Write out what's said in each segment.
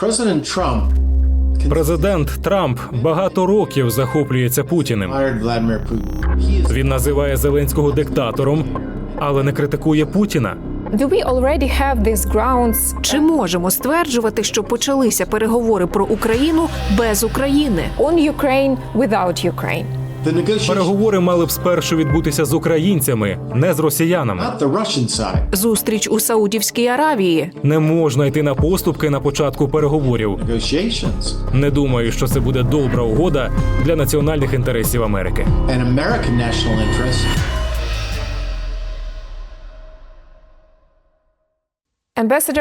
President Trump Президент Трамп багато років захоплюється Путіним. Він називає Зеленського диктатором, але не критикує Путіна. Do we already have these grounds Чи можемо стверджувати, що почалися переговори про Україну без України? on Ukraine without Ukraine? Переговори мали б спершу відбутися з українцями, не з росіянами. Зустріч у Саудівській Аравії. Не можна йти на поступки на початку переговорів. Не думаю, що це буде добра угода для національних інтересів Америки.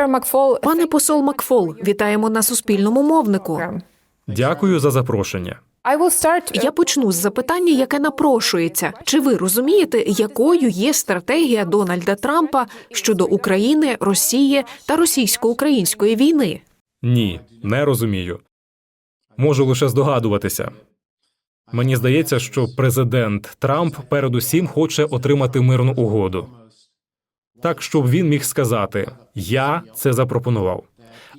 McFall, Пане посол Макфол, вітаємо на суспільному мовнику. Дякую за запрошення. I. Я почну з запитання, яке напрошується. Чи ви розумієте, якою є стратегія Дональда Трампа щодо України, Росії та російсько-української війни? Ні, не розумію. Можу лише здогадуватися. Мені здається, що президент Трамп передусім хоче отримати мирну угоду. Так, щоб він міг сказати: Я це запропонував.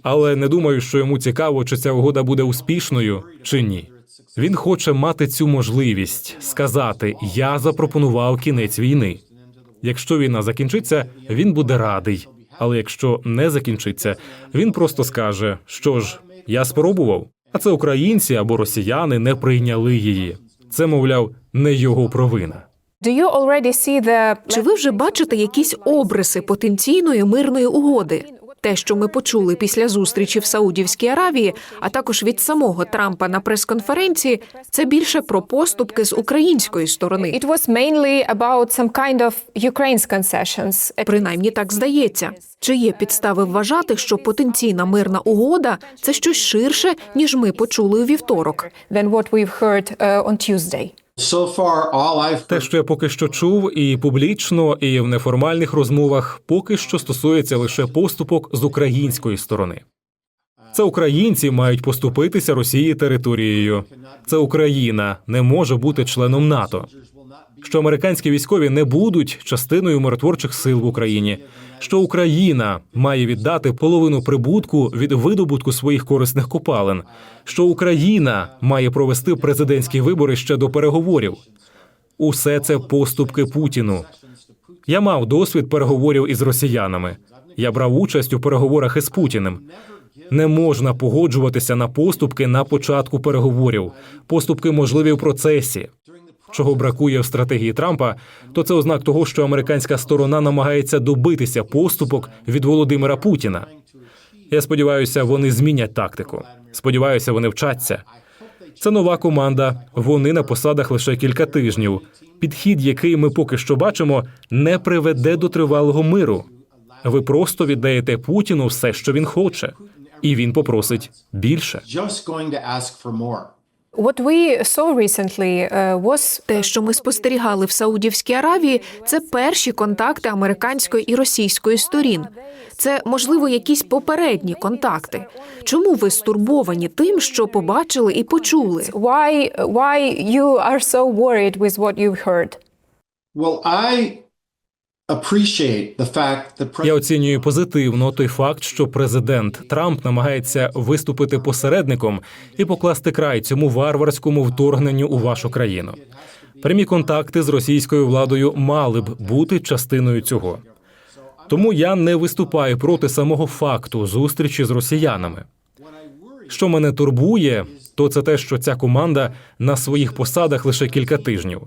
Але не думаю, що йому цікаво, чи ця угода буде успішною чи ні. Він хоче мати цю можливість сказати: Я запропонував кінець війни. Якщо війна закінчиться, він буде радий. Але якщо не закінчиться, він просто скаже: що ж, я спробував, а це українці або росіяни не прийняли її. Це, мовляв, не його провина. Do you already Чи ви вже бачите якісь обриси потенційної мирної угоди? Те, що ми почули після зустрічі в Саудівській Аравії, а також від самого Трампа на прес-конференції, це більше про поступки з української сторони. It was mainly about some kind of Ukraine's concessions. Принаймні так здається. Чи є підстави вважати, що потенційна мирна угода це щось ширше, ніж ми почули у вівторок? than what we've heard uh, on Tuesday. Те, що я поки що чув, і публічно, і в неформальних розмовах, поки що стосується лише поступок з української сторони. Це українці мають поступитися Росії територією. Це Україна не може бути членом НАТО. Що американські військові не будуть частиною миротворчих сил в Україні. Що Україна має віддати половину прибутку від видобутку своїх корисних копалин. Що Україна має провести президентські вибори ще до переговорів. Усе це поступки Путіну. Я мав досвід переговорів із росіянами. Я брав участь у переговорах із Путіним. Не можна погоджуватися на поступки на початку переговорів. Поступки можливі в процесі. Чого бракує в стратегії Трампа, то це ознак того, що американська сторона намагається добитися поступок від Володимира Путіна. Я сподіваюся, вони змінять тактику. Сподіваюся, вони вчаться. Це нова команда. Вони на посадах лише кілька тижнів. Підхід, який ми поки що бачимо, не приведе до тривалого миру. Ви просто віддаєте Путіну все, що він хоче, і він попросить більше. Uh, was Те, що ми спостерігали в Саудівській Аравії, це перші контакти американської і російської сторін. Це можливо якісь попередні контакти. Чому ви стурбовані тим, що побачили і почули? why why you are so worried with what you've heard. Well, I appreciate the fact that Я оцінюю позитивно той факт, що президент Трамп намагається виступити посередником і покласти край цьому варварському вторгненню у вашу країну. Прямі контакти з російською владою мали б бути частиною цього. Тому я не виступаю проти самого факту зустрічі з росіянами. Що мене турбує, то це те, що ця команда на своїх посадах лише кілька тижнів.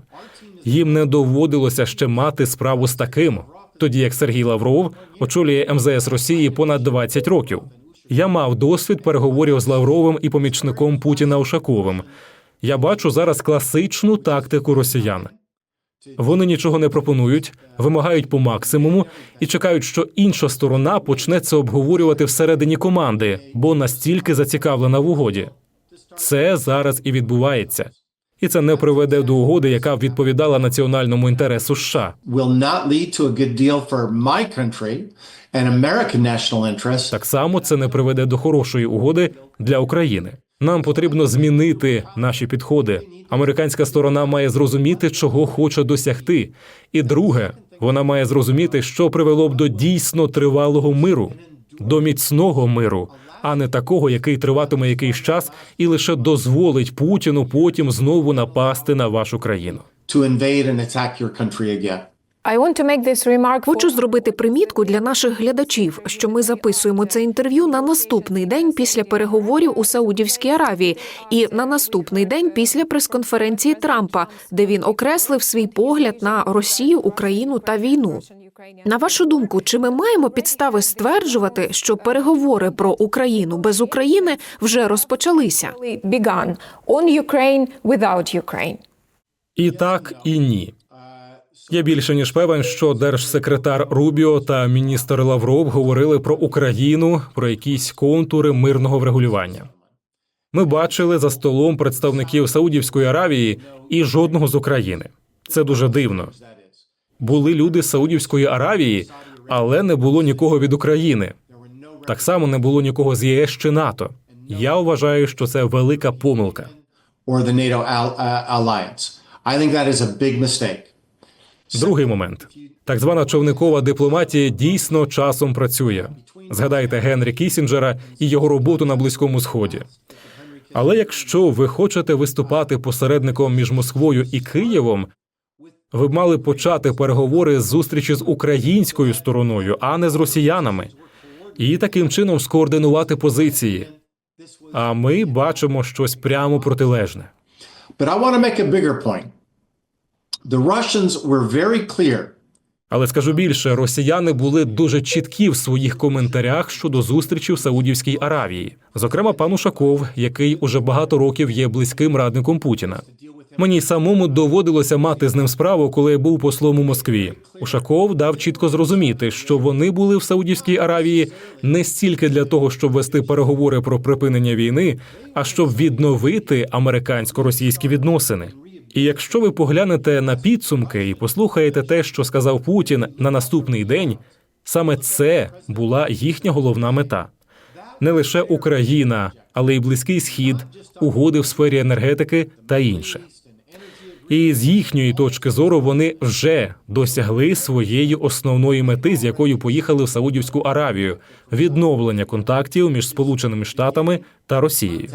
Їм не доводилося ще мати справу з таким, тоді як Сергій Лавров очолює МЗС Росії понад 20 років. Я мав досвід переговорів з Лавровим і помічником Путіна Ушаковим. Я бачу зараз класичну тактику росіян. Вони нічого не пропонують, вимагають по максимуму і чекають, що інша сторона почне це обговорювати всередині команди, бо настільки зацікавлена в угоді. Це зараз і відбувається, і це не приведе до угоди, яка б відповідала національному інтересу США. Так само це не приведе до хорошої угоди для України. Нам потрібно змінити наші підходи. Американська сторона має зрозуміти, чого хоче досягти. І друге, вона має зрозуміти, що привело б до дійсно тривалого миру, до міцного миру, а не такого, який триватиме якийсь час і лише дозволить Путіну потім знову напасти на вашу країну. Хочу зробити примітку для наших глядачів, що ми записуємо це інтерв'ю на наступний день після переговорів у Саудівській Аравії і на наступний день після прес-конференції Трампа, де він окреслив свій погляд на Росію, Україну та війну. На вашу думку, чи ми маємо підстави стверджувати, що переговори про Україну без України вже розпочалися? Ukraine without Ukraine. І так, і ні. Я більше ніж певен, що держсекретар Рубіо та міністр Лавров говорили про Україну, про якісь контури мирного врегулювання. Ми бачили за столом представників Саудівської Аравії і жодного з України. Це дуже дивно. Були люди з Саудівської Аравії, але не було нікого від України. Так само не було нікого з ЄС чи НАТО. Я вважаю, що це велика помилка. mistake. Другий момент. Так звана човникова дипломатія дійсно часом працює. Згадайте Генрі Кісінджера і його роботу на Близькому Сході. Але якщо ви хочете виступати посередником між Москвою і Києвом, ви б мали почати переговори з зустрічі з українською стороною, а не з росіянами, і таким чином скоординувати позиції. А ми бачимо щось прямо протилежне. Але скажу більше, росіяни були дуже чіткі в своїх коментарях щодо зустрічі в Саудівській Аравії, зокрема пан Ушаков, який уже багато років є близьким радником Путіна. Мені самому доводилося мати з ним справу, коли я був послом у Москві. Ушаков дав чітко зрозуміти, що вони були в Саудівській Аравії не стільки для того, щоб вести переговори про припинення війни, а щоб відновити американсько-російські відносини. І якщо ви поглянете на підсумки і послухаєте те, що сказав Путін на наступний день, саме це була їхня головна мета. Не лише Україна, але й Близький Схід, угоди в сфері енергетики та інше. І з їхньої точки зору вони вже досягли своєї основної мети, з якою поїхали в Саудівську Аравію відновлення контактів між Сполученими Штатами та Росією.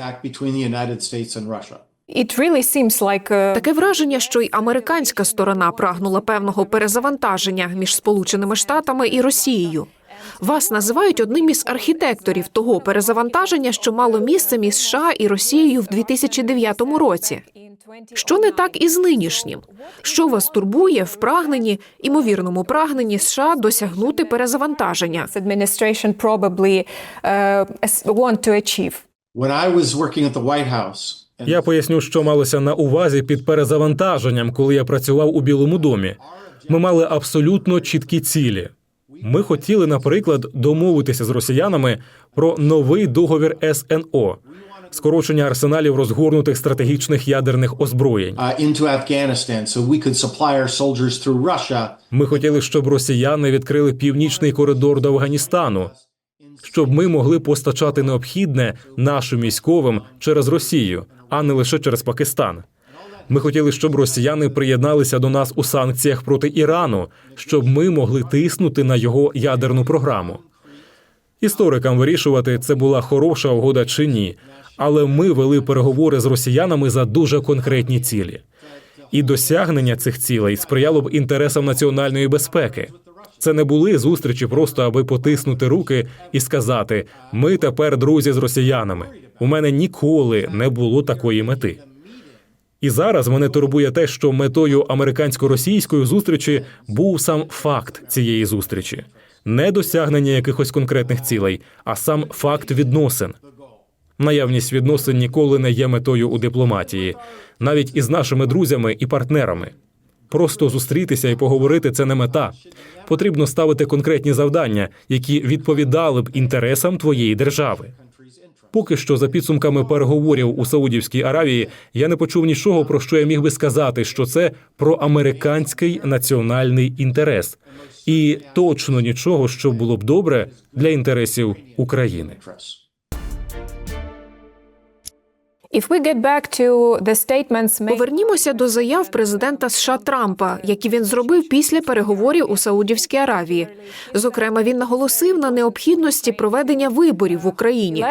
uh, Таке враження, що й американська сторона прагнула певного перезавантаження між Сполученими Штатами і Росією. Вас називають одним із архітекторів того перезавантаження, що мало місце між США і Росією в 2009 році. Що не так із нинішнім? Що вас турбує в прагненні, імовірному прагненні США досягнути перезавантаження? uh, Я поясню, що малося на увазі під перезавантаженням, коли я працював у Білому домі. Ми мали абсолютно чіткі цілі. Ми хотіли, наприклад, домовитися з росіянами про новий договір СНО, скорочення арсеналів розгорнутих стратегічних ядерних озброєнь. uh, Ми хотіли, щоб росіяни відкрили північний коридор до Афганістану, щоб ми могли постачати необхідне нашим військовим через Росію, а не лише через Пакистан. Ми хотіли, щоб росіяни приєдналися до нас у санкціях проти Ірану, щоб ми могли тиснути на його ядерну програму. Історикам вирішувати, це була хороша угода чи ні, але ми вели переговори з росіянами за дуже конкретні цілі. І досягнення цих цілей сприяло б інтересам національної безпеки. Це не були зустрічі просто аби потиснути руки і сказати: ми тепер друзі з росіянами. У мене ніколи не було такої мети. І зараз мене турбує те, що метою американсько-російської зустрічі був сам факт цієї зустрічі, не досягнення якихось конкретних цілей, а сам факт відносин. Наявність відносин ніколи не є метою у дипломатії, навіть із нашими друзями і партнерами. Просто зустрітися і поговорити це не мета. Потрібно ставити конкретні завдання, які відповідали б інтересам твоєї держави. Поки що, за підсумками переговорів у Саудівській Аравії, я не почув нічого, про що я міг би сказати, що це про американський національний інтерес, і точно нічого, що було б добре для інтересів України. Повернімося до заяв президента США Трампа, які він зробив після переговорів у Саудівській Аравії. Зокрема, він наголосив на необхідності проведення виборів в Україні.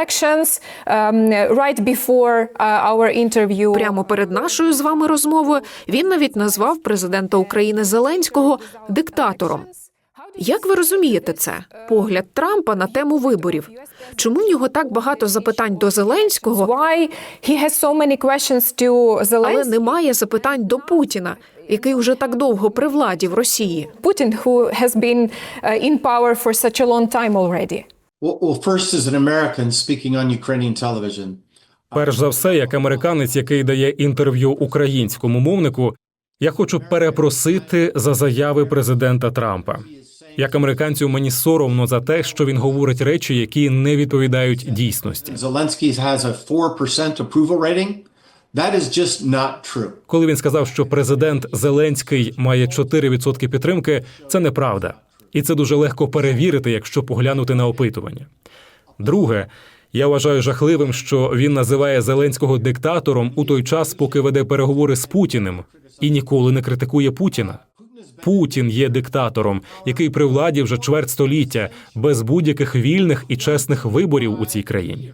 um, uh. Прямо перед нашою з вами розмовою він навіть назвав президента України Зеленського диктатором. Як ви розумієте це? Погляд Трампа на тему виборів. Чому в нього так багато запитань до Зеленського, Why he has so many questions to але немає запитань до Путіна, який уже так довго при владі в Росії? Putin, who has been uh, in power for such a long time already? Well, well, first, as an American speaking on Ukrainian television, Перш за все, як американець, який дає інтерв'ю українському мовнику, я хочу перепросити за заяви президента Трампа. Як американцю мені соромно за те, що він говорить речі, які не відповідають дійсності. Zelensky has a 4% approval rating. That is just not true. Коли він сказав, що президент Зеленський має 4% підтримки, це неправда, і це дуже легко перевірити, якщо поглянути на опитування. Друге, я вважаю жахливим, що він називає Зеленського диктатором у той час, поки веде переговори з Путіним, і ніколи не критикує Путіна. Путін є диктатором, який при владі вже чверть століття без будь-яких вільних і чесних виборів у цій країні.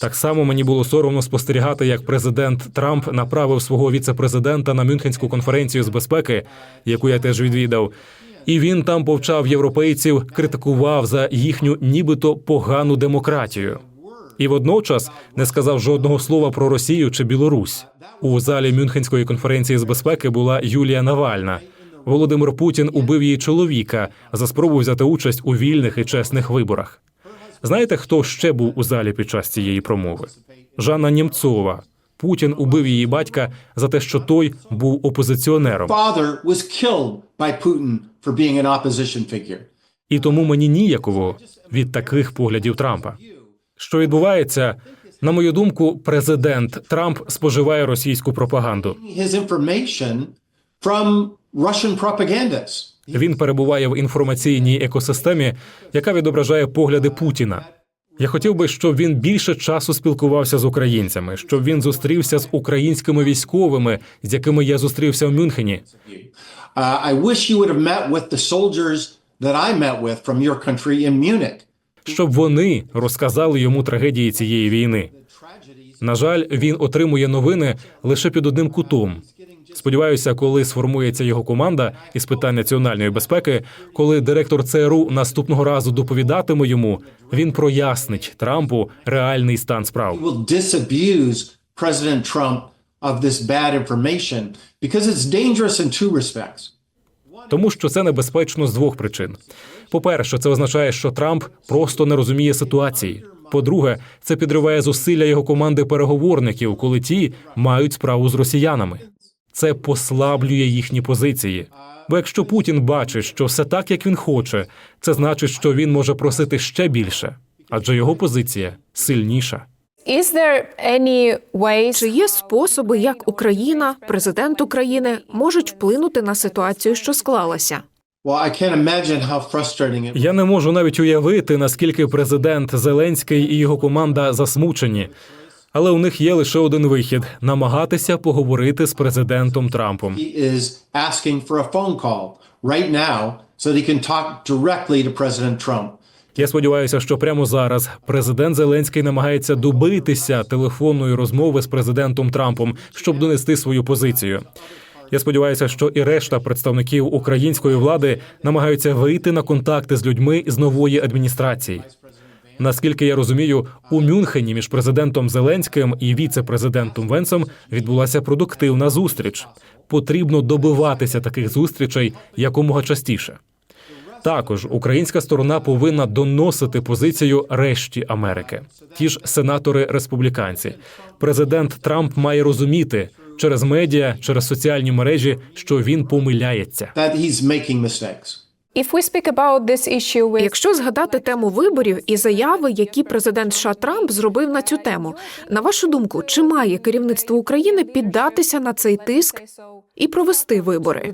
Так само мені було соромно спостерігати, як президент Трамп направив свого віцепрезидента на Мюнхенську конференцію з безпеки, яку я теж відвідав. І він там повчав європейців, критикував за їхню нібито погану демократію. І водночас не сказав жодного слова про Росію чи Білорусь. У залі Мюнхенської конференції з безпеки була Юлія Навальна. Володимир Путін убив її чоловіка за спробу взяти участь у вільних і чесних виборах. Знаєте, хто ще був у залі під час цієї промови? Жанна Нємцова. Путін убив її батька за те, що той був опозиціонером. І тому мені ніяково від таких поглядів Трампа. Що відбувається? На мою думку, президент Трамп споживає російську пропаганду. Він перебуває в інформаційній екосистемі, яка відображає погляди Путіна. Я хотів би, щоб він більше часу спілкувався з українцями, щоб він зустрівся з українськими військовими, з якими я зустрівся в Мюнхені. Uh, I wish you would have met with the soldiers that I met with from your country in Munich. Щоб вони розказали йому трагедії цієї війни. На жаль, він отримує новини лише під одним кутом. Сподіваюся, коли сформується його команда із питань національної безпеки, коли директор ЦРУ наступного разу доповідатиме йому, він прояснить Трампу реальний стан справ. President Trump of this bad information because it's dangerous in two respects. Тому що це небезпечно з двох причин. По-перше, це означає, що Трамп просто не розуміє ситуації. По-друге, це підриває зусилля його команди переговорників, коли ті мають справу з росіянами. Це послаблює їхні позиції. Бо якщо Путін бачить, що все так, як він хоче, це значить, що він може просити ще більше, адже його позиція сильніша. Is there any ways Чи є способи, як Україна, президент України можуть вплинути на ситуацію, що склалася? Well, I can't imagine how frustrating it Я не можу навіть уявити, наскільки президент Зеленський і його команда засмучені. Але у них є лише один вихід намагатися поговорити з президентом Трампом. He is asking for a phone call right now so that he can talk directly to President Trump. Я сподіваюся, що прямо зараз президент Зеленський намагається добитися телефонної розмови з президентом Трампом, щоб донести свою позицію. Я сподіваюся, що і решта представників української влади намагаються вийти на контакти з людьми з нової адміністрації. Наскільки я розумію, у Мюнхені між президентом Зеленським і віце-президентом Венсом відбулася продуктивна зустріч. Потрібно добиватися таких зустрічей якомога частіше. Також українська сторона повинна доносити позицію решті Америки. Ті ж сенатори республіканці. Президент Трамп має розуміти через медіа, через соціальні мережі, що він помиляється. Якщо згадати тему виборів і заяви, які президент США Трамп зробив на цю тему, на вашу думку, чи має керівництво України піддатися на цей тиск і провести вибори?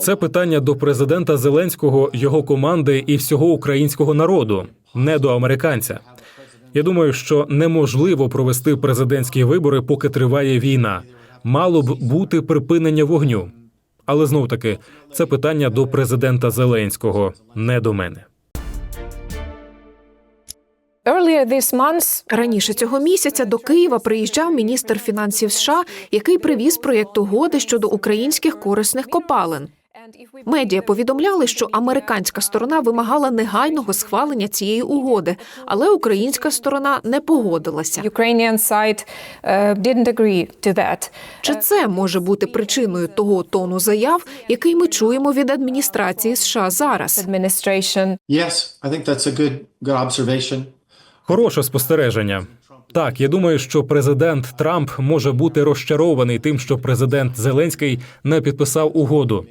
Це питання до президента Зеленського, його команди і всього українського народу, не до американця. Я думаю, що неможливо провести президентські вибори, поки триває війна. Мало б бути припинення вогню. Але знов таки, це питання до президента Зеленського, не до мене. Earlier Раніше цього місяця до Києва приїжджав міністр фінансів США, який привіз проєкт угоди щодо українських корисних копалин. Медіа повідомляли, що американська сторона вимагала негайного схвалення цієї угоди, але українська сторона не погодилася. Uh. Чи це може бути причиною того тону заяв, який ми чуємо від адміністрації США зараз? Yes, I think that's a good good observation. Хороше спостереження. Так, я думаю, що президент Трамп може бути розчарований тим, що президент Зеленський не підписав угоду.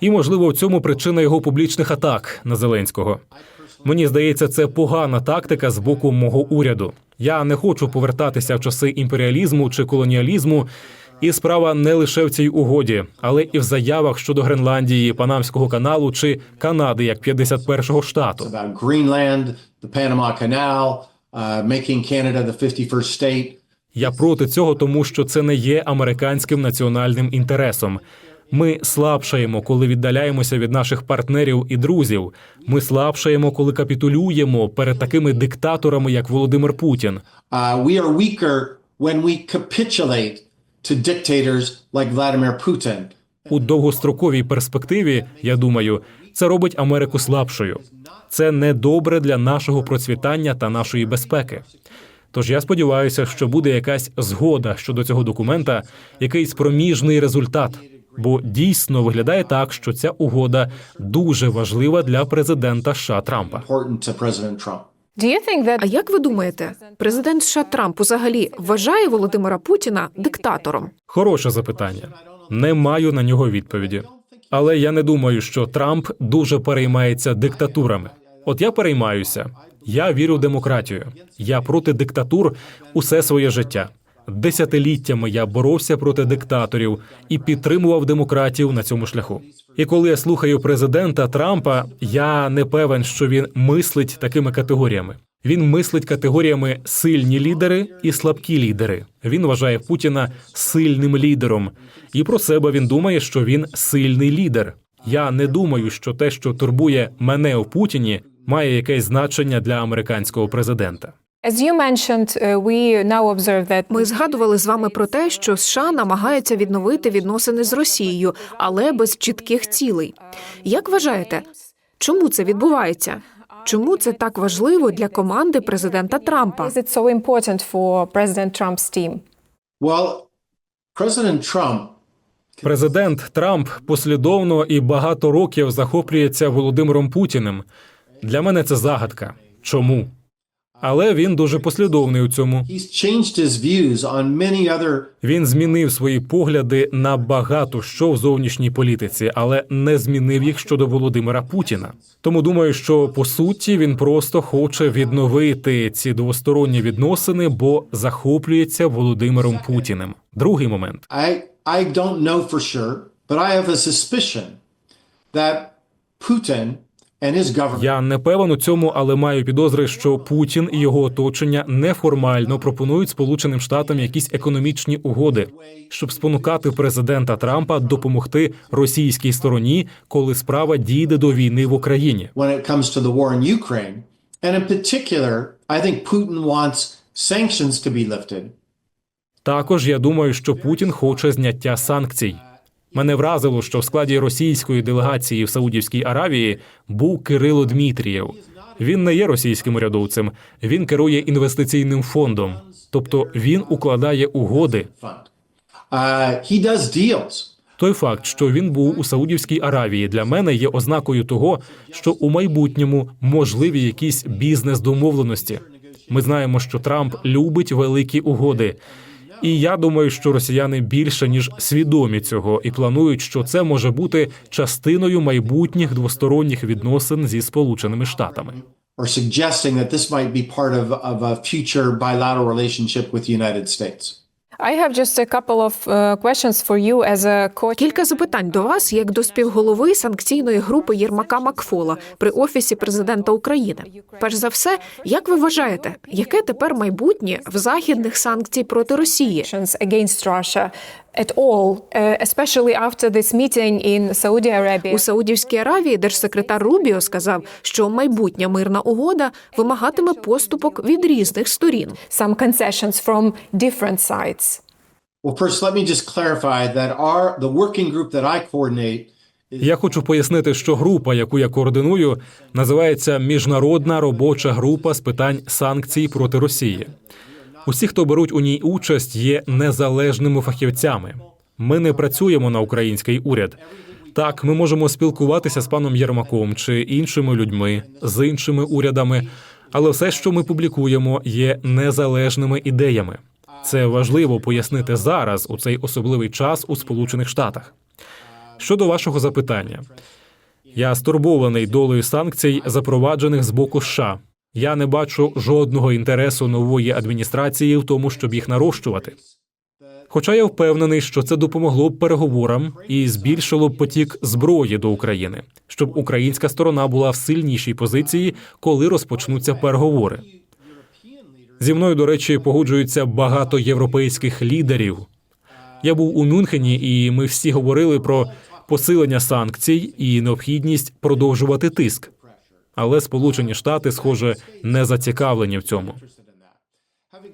І, можливо, в цьому причина його публічних атак на Зеленського. Мені здається, це погана тактика з боку мого уряду. Я не хочу повертатися в часи імперіалізму чи колоніалізму. І справа не лише в цій угоді, але і в заявах щодо Гренландії, Панамського каналу чи Канади як 51-го штату. The Panama Canal, uh, making Canada the 51st state. Я проти цього, тому що це не є американським національним інтересом. Ми слабшаємо, коли віддаляємося від наших партнерів і друзів. Ми слабшаємо, коли капітулюємо перед такими диктаторами, як Володимир Путін. Uh, we are weaker when we capitulate to dictators like Vladimir Putin. У довгостроковій перспективі, я думаю, це робить Америку слабшою. Це не добре для нашого процвітання та нашої безпеки. Тож я сподіваюся, що буде якась згода щодо цього документа, якийсь проміжний результат. Бо дійсно виглядає так, що ця угода дуже важлива для президента США Трампа. А як ви думаєте, президент США Трамп взагалі вважає Володимира Путіна диктатором? Хороше запитання. Не маю на нього відповіді. Але я не думаю, що Трамп дуже переймається диктатурами. От я переймаюся. Я вірю в демократію. Я проти диктатур усе своє життя. Десятиліттями я боровся проти диктаторів і підтримував демократів на цьому шляху. І коли я слухаю президента Трампа, я не певен, що він мислить такими категоріями. Він мислить категоріями сильні лідери і слабкі лідери. Він вважає Путіна сильним лідером, і про себе він думає, що він сильний лідер. Я не думаю, що те, що турбує мене у Путіні, має якесь значення для американського президента. uh, Ми згадували з вами про те, що США намагаються відновити відносини з Росією, але без чітких цілей. Як вважаєте, чому це відбувається? Чому це так важливо для команди президента Трампа? President Trump Президент Трамп послідовно і багато років захоплюється Володимиром Путіним. Для мене це загадка. Чому? Але він дуже послідовний у цьому. Він змінив свої погляди на багато що в зовнішній політиці, але не змінив їх щодо Володимира Путіна. Тому думаю, що по суті він просто хоче відновити ці двосторонні відносини, бо захоплюється Володимиром Путіним. Другий момент. I don't know for sure, but I have a suspicion that Putin Я не певен у цьому, але маю підозри, що Путін і його оточення неформально пропонують Сполученим Штатам якісь економічні угоди, щоб спонукати президента Трампа допомогти російській стороні, коли справа дійде до війни в Україні. sanctions to be lifted. Також я думаю, що Путін хоче зняття санкцій. Мене вразило, що в складі російської делегації в Саудівській Аравії був Кирило Дмітрієв. Він не є російським урядовцем, він керує інвестиційним фондом, тобто він укладає угоди. Uh. Той факт, що він був у Саудівській Аравії, для мене є ознакою того, що у майбутньому можливі якісь бізнес-домовленості. Ми знаємо, що Трамп любить великі угоди. І я думаю, що росіяни більше ніж свідомі цього і планують, що це може бути частиною майбутніх двосторонніх відносин зі Сполученими Штатами. or suggesting that this. I have just a couple of uh, questions for you as a coach. Кілька запитань до вас, як до співголови санкційної групи Єрмака Макфола при офісі президента України. Перш за все, як ви вважаєте, яке тепер майбутнє в західних санкцій проти Росії? At all, uh, especially after this meeting in Saudi Arabia. У Саудівській Аравії держсекретар Рубіо сказав, що майбутня мирна угода вимагатиме поступок від різних сторін. Some concessions from different sides. Well, first, let me just clarify that our the working group that I coordinate Я хочу пояснити, що група, яку я координую, називається Міжнародна робоча група з питань санкцій проти Росії. Усі, хто беруть у ній участь, є незалежними фахівцями. Ми не працюємо на український уряд. Так, ми можемо спілкуватися з паном Єрмаком чи іншими людьми з іншими урядами, але все, що ми публікуємо, є незалежними ідеями. Це важливо пояснити зараз у цей особливий час у Сполучених Штатах. Щодо вашого запитання, я стурбований долею санкцій, запроваджених з боку США. Я не бачу жодного інтересу нової адміністрації в тому, щоб їх нарощувати. Хоча я впевнений, що це допомогло б переговорам і збільшило б потік зброї до України, щоб українська сторона була в сильнішій позиції, коли розпочнуться переговори. Зі мною, до речі, погоджуються багато європейських лідерів. Я був у Мюнхені, і ми всі говорили про посилення санкцій і необхідність продовжувати тиск. Але Сполучені Штати, схоже, не зацікавлені в цьому.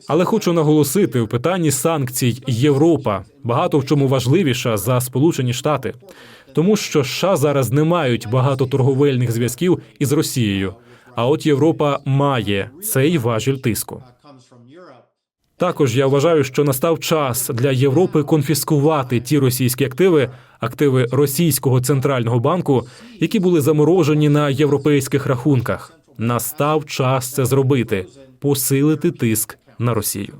Але хочу наголосити в питанні санкцій Європа багато в чому важливіша за Сполучені Штати, тому що США зараз не мають багато торговельних зв'язків із Росією. А от Європа має цей важіль тиску. Також я вважаю, що настав час для Європи конфіскувати ті російські активи, активи російського центрального банку, які були заморожені на європейських рахунках. Настав час це зробити, посилити тиск на Росію.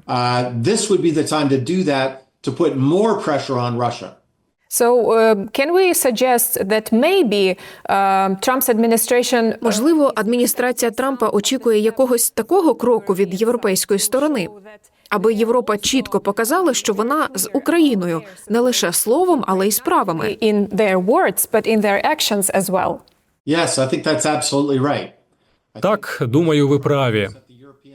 Uh, uh, can we suggest that maybe Trump's administration Можливо, адміністрація Трампа очікує якогось такого кроку від європейської сторони, аби Європа чітко показала, що вона з Україною не лише словом, але й справами. in their words, but in their actions as well? Yes, I think that's absolutely right. Так, думаю, ви праві.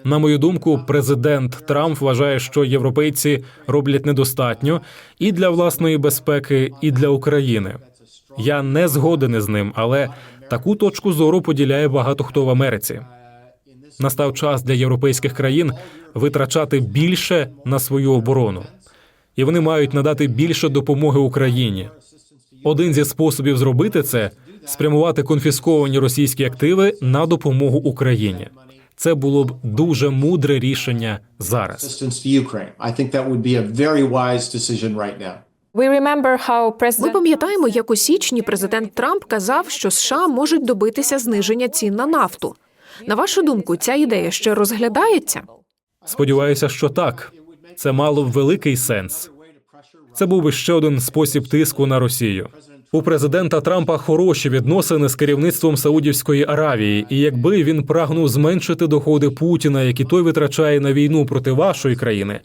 На мою думку, президент Трамп вважає, що європейці роблять недостатньо і для власної безпеки, і для України. Я не згоден із ним, але таку точку зору поділяє багато хто в Америці. Настав час для європейських країн витрачати більше на свою оборону, і вони мають надати більше допомоги Україні. Один зі способів зробити це спрямувати конфісковані російські активи на допомогу Україні. Це було б дуже мудре рішення зараз. Ми пам'ятаємо, як у січні президент Трамп казав, що США можуть добитися зниження цін на нафту. На вашу думку, ця ідея ще розглядається? Сподіваюся, що так. Це мало б великий сенс. Це був би ще один спосіб тиску на Росію. У президента Трампа хороші відносини з керівництвом Саудівської Аравії, і якби він прагнув зменшити доходи Путіна, які той витрачає на війну проти вашої країни,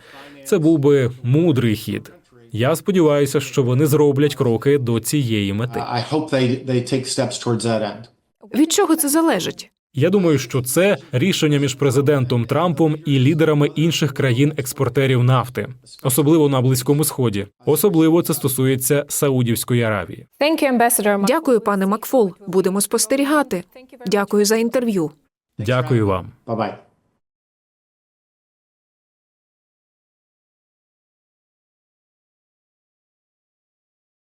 це був би мудрий хід. Я сподіваюся, що вони зроблять кроки до цієї мети. Від чого це залежить? Я думаю, що це рішення між президентом Трампом і лідерами інших країн-експортерів нафти, особливо на близькому сході. Особливо це стосується Саудівської Аравії. Дякую, пане Макфол. Будемо спостерігати. Дякую за інтерв'ю. Дякую вам. Bye bye.